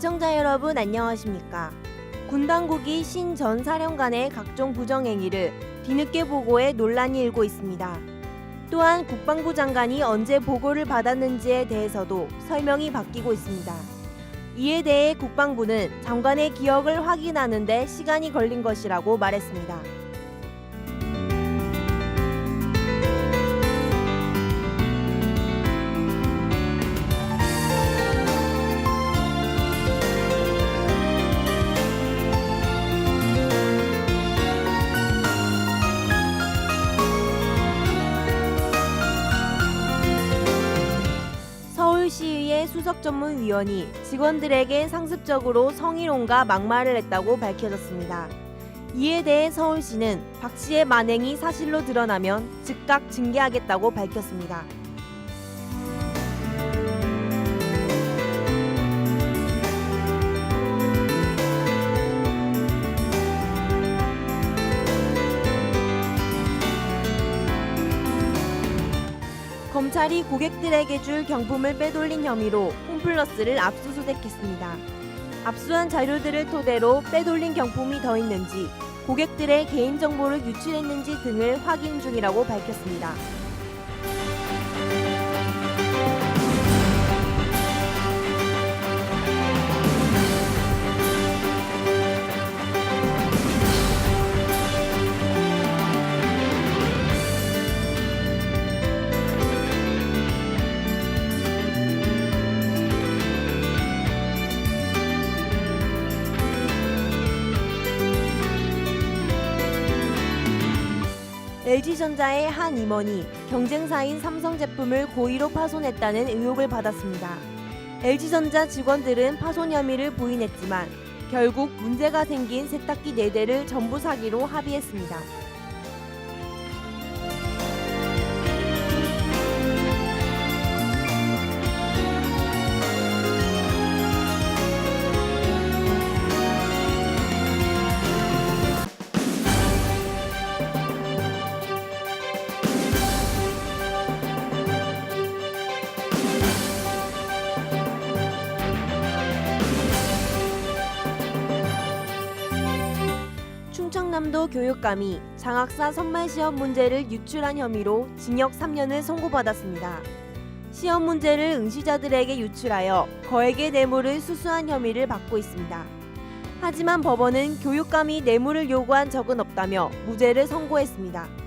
애청자 여러분 안녕하십니까? 군 당국이 신 전 사령관의 각종 부정 행위를 뒤늦게 보고해 논란이 일고 있습니다. 또한 국방부 장관이 언제 보고를 받았는지에 대해서도 설명이 바뀌고 있습니다. 이에 대해 국방부는 장관의 기억을 확인하는데 시간이 걸린 것이라고 말했습니다. 수석전문위원이 직원들에게 상습적으로 성희롱과 막말을 했다고 밝혀졌습니다. 이에 대해 서울시는 박 씨의 만행이 사실로 드러나면 즉각 징계하겠다고 밝혔습니다. 검찰이 고객들에게 줄 경품을 빼돌린 혐의로 홈플러스를 압수수색했습니다. 압수한 자료들을 토대로 빼돌린 경품이 더 있는지 고객들의 개인정보를 유출했는지 등을 확인 중이라고 밝혔습니다. LG전자의 한 임원이 경쟁사인 삼성 제품을 고의로 파손했다는 의혹을 받았습니다. LG전자 직원들은 파손 혐의를 부인했지만 결국 문제가 생긴 세탁기 4대를 전부 사기로 합의했습니다. 충청남도 교육감이 장학사 선발 시험 문제를 유출한 혐의로 징역 3년을 선고받았습니다. 시험 문제를 응시자들에게 유출하여 거액의 뇌물을 수수한 혐의를 받고 있습니다. 하지만 법원은 교육감이 뇌물을 요구한 적은 없다며 무죄를 선고했습니다.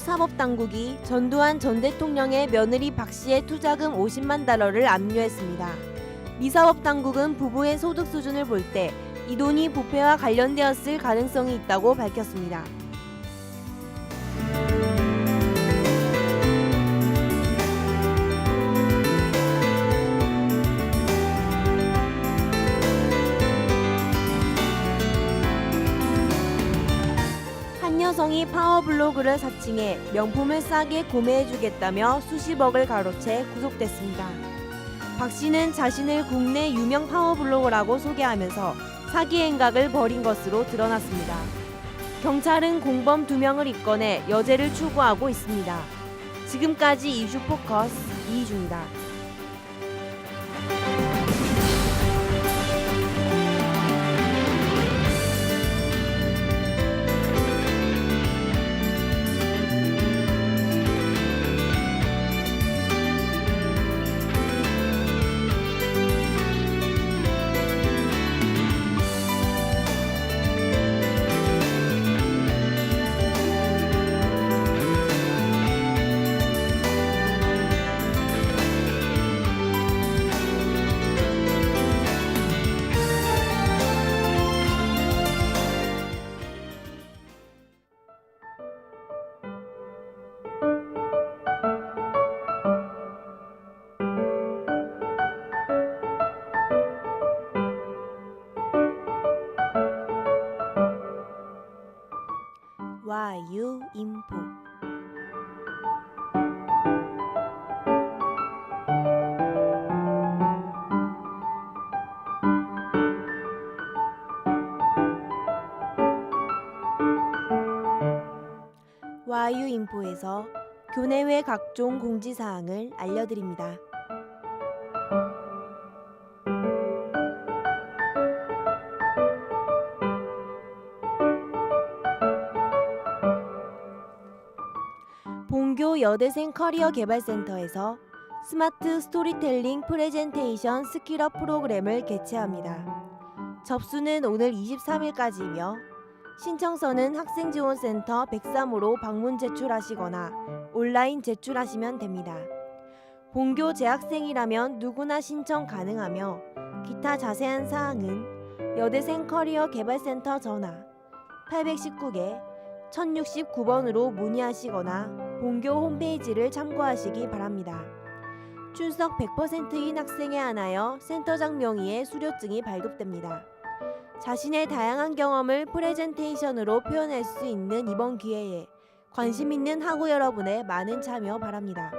미국 사법당국이 전두환 전 대통령의 며느리 박 씨의 투자금 50만 달러를 압류했습니다. 미 사법 당국은 부부의 소득 수준을 볼 때 이 돈이 부패와 관련되었을 가능성이 있다고 밝혔습니다. 이 파워블로그를 사칭해 명품을 싸게 구매해주겠다며 수십억을 가로채 구속됐습니다. 박 씨는 자신을 국내 유명 파워블로거라고 소개하면서 사기 행각을 벌인 것으로 드러났습니다. 경찰은 공범 두 명을 입건해 여죄를 추구하고 있습니다. 지금까지 이슈 포커스 이주입니다. 유 인포 와유 인포에서 교내외 각종 공지사항을 알려드립니다. 여대생 커리어 개발센터에서 스마트 스토리텔링 프레젠테이션 스킬업 프로그램을 개최합니다. 접수는 오늘 23일까지이며 신청서는 학생지원센터 103호로 방문 제출하시거나 온라인 제출하시면 됩니다. 본교 재학생이라면 누구나 신청 가능하며 기타 자세한 사항은 여대생 커리어 개발센터 전화 819개 1069번으로 문의하시거나 본교 홈페이지를 참고하시기 바랍니다. 출석 100%인 학생에 한하여 센터장 명의의 수료증이 발급됩니다. 자신의 다양한 경험을 프레젠테이션으로 표현할 수 있는 이번 기회에 관심 있는 학우 여러분의 많은 참여 바랍니다.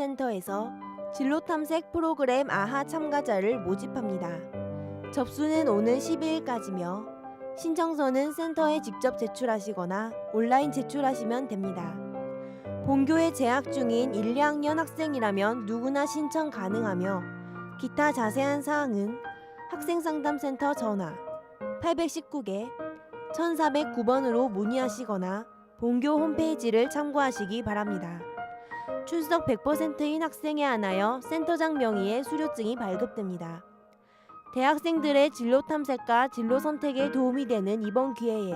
학생상담센터에서 진로 탐색 프로그램 아하 참가자를 모집합니다. 접수는 오는 12일까지며 신청서는 센터에 직접 제출하시거나 온라인 제출하시면 됩니다. 본교에 재학 중인 1, 2학년 학생이라면 누구나 신청 가능하며 기타 자세한 사항은 학생상담센터 전화 819개 1409번으로 문의하시거나 본교 홈페이지를 참고하시기 바랍니다. 출석 100%인 학생에 한하여 센터장 명의의 수료증이 발급됩니다. 대학생들의 진로 탐색과 진로 선택에 도움이 되는 이번 기회에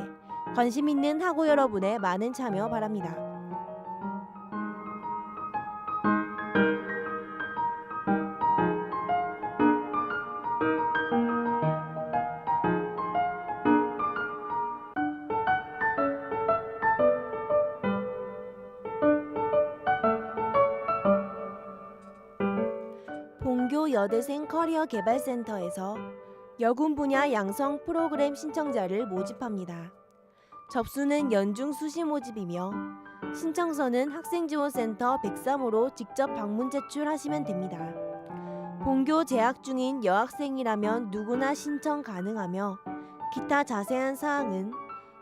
관심 있는 학우 여러분의 많은 참여 바랍니다. 여대생 커리어 개발센터에서 여군 분야 양성 프로그램 신청자를 모집합니다. 접수는 연중 수시 모집이며 신청서는 학생지원센터 103호로 직접 방문 제출하시면 됩니다. 본교 재학 중인 여학생이라면 누구나 신청 가능하며 기타 자세한 사항은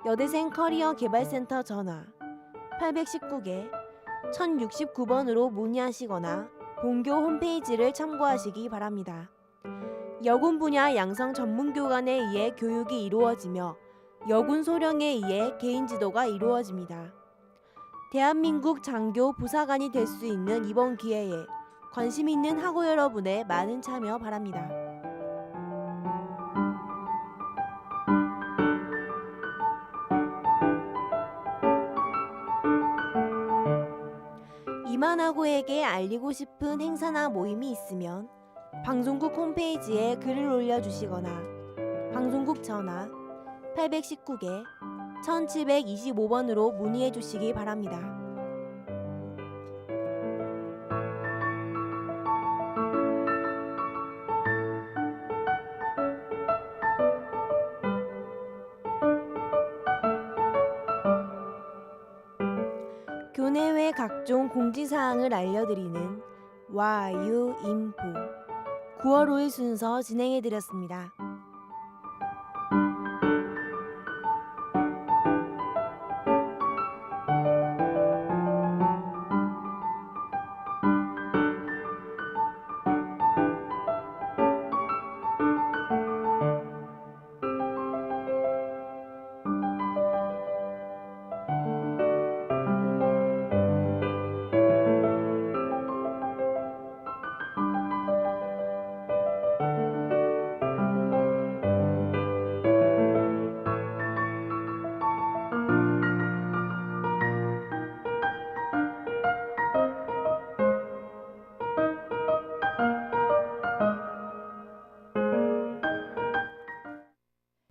여대생 커리어 개발센터 전화 819개 1069번으로 문의하시거나 본교 홈페이지를 참고하시기 바랍니다. 여군 분야 양성 전문 교관에 의해 교육이 이루어지며 여군 소령에 의해 개인 지도가 이루어집니다. 대한민국 장교 부사관이 될 수 있는 이번 기회에 관심 있는 학우 여러분의 많은 참여 바랍니다. 이만하고에게 알리고 싶은 행사나 모임이 있으면 방송국 홈페이지에 글을 올려주시거나 방송국 전화 819개 1725번으로 문의해 주시기 바랍니다. 교내외 각종 공지사항을 알려드리는 와유 인포 9월 5일 순서 진행해드렸습니다.